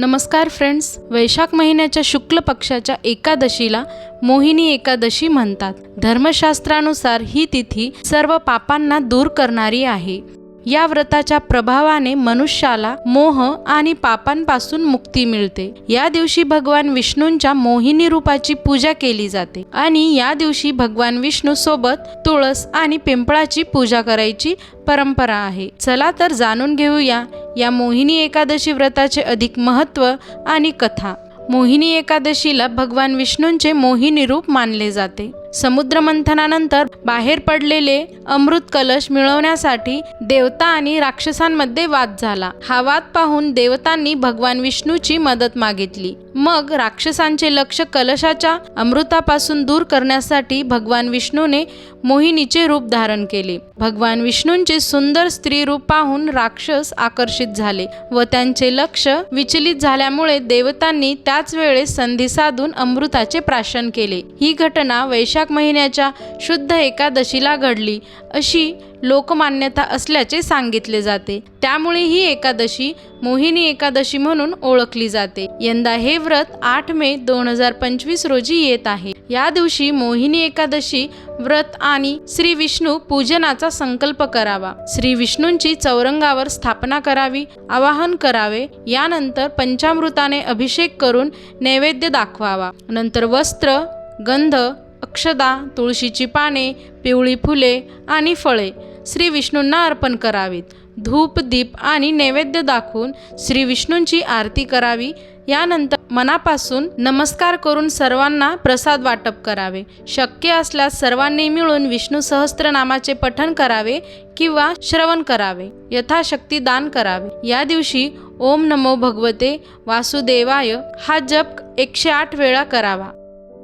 नमस्कार फ्रेंड्स वैशाख महिन्याच्या शुक्ल पक्षाच्या एकादशीला मोहिनी एकादशी म्हणतात. धर्मशास्त्रानुसार ही तिथी सर्व पापांना दूर करणारी आहे. या व्रताच्या प्रभावाने मनुष्याला मोह आणि पापांपासून मुक्ती मिळते. या दिवशी भगवान विष्णूंच्या मोहिनी रूपाची पूजा केली जाते आणि या दिवशी भगवान विष्णू सोबत तुळस आणि पिंपळाची पूजा करायची परंपरा आहे. चला तर जाणून घेऊया या मोहिनी एकादशी व्रताचे अधिक महत्त्व आणि कथा. मोहिनी एकादशीला भगवान विष्णूंचे मोहिनी रूप मानले जाते. समुद्रमंथनानंतर बाहेर पडलेले अमृत कलश मिळवण्यासाठी देवता आणि राक्षसांमध्ये वाद झाला. हा वाद पाहून देवतांनी भगवान विष्णूची मदत मागितली. मग राक्षसांचे लक्ष कलशाच्या अमृतापासून दूर करण्यासाठी भगवान विष्णूने मोहिनीचे रूप धारण केले. भगवान विष्णूंचे सुंदर स्त्री रूप पाहून राक्षस आकर्षित झाले व त्यांचे लक्ष विचलित झाल्यामुळे देवतांनी त्याच वेळेस संधी साधून अमृताचे प्राशन केले. ही घटना वैशाख महिन्याच्या शुद्ध एकादशीला घडली. अशी लोकमान्यता असल्याचे सांगितले जाते. त्यामुळे ही एकादशी मोहिनी एकादशी म्हणून ओळखली जाते. यंदा हे व्रत आठ मे दोन हजार पंचवीस रोजी येत आहे. या दिवशी मोहिनी एकादशी व्रत आणि श्री विष्णू पूजनाचा संकल्प करावा. श्री विष्णूंची चौरंगावर स्थापना करावी आवाहन करावे यानंतर पंचामृताने अभिषेक करून नैवेद्य दाखवावा. नंतर वस्त्र गंध अक्षदा तुळशीची पाने पिवळी फुले आणि फळे श्री विष्णूंना अर्पण करावीत. धूप दीप आणि नैवेद्य दाखवून श्री विष्णूंची आरती करावी. यानंतर मनापासून नमस्कार करून सर्वांना प्रसाद वाटप करावे. शक्य असल्यास सर्वांनी मिळून विष्णू सहस्त्रनामाचे पठण करावे किंवा श्रवण करावे. यथाशक्ती दान करावे. या दिवशी ओम नमो भगवते. वासुदेवाय. हा जप एकशे आठ वेळा करावा.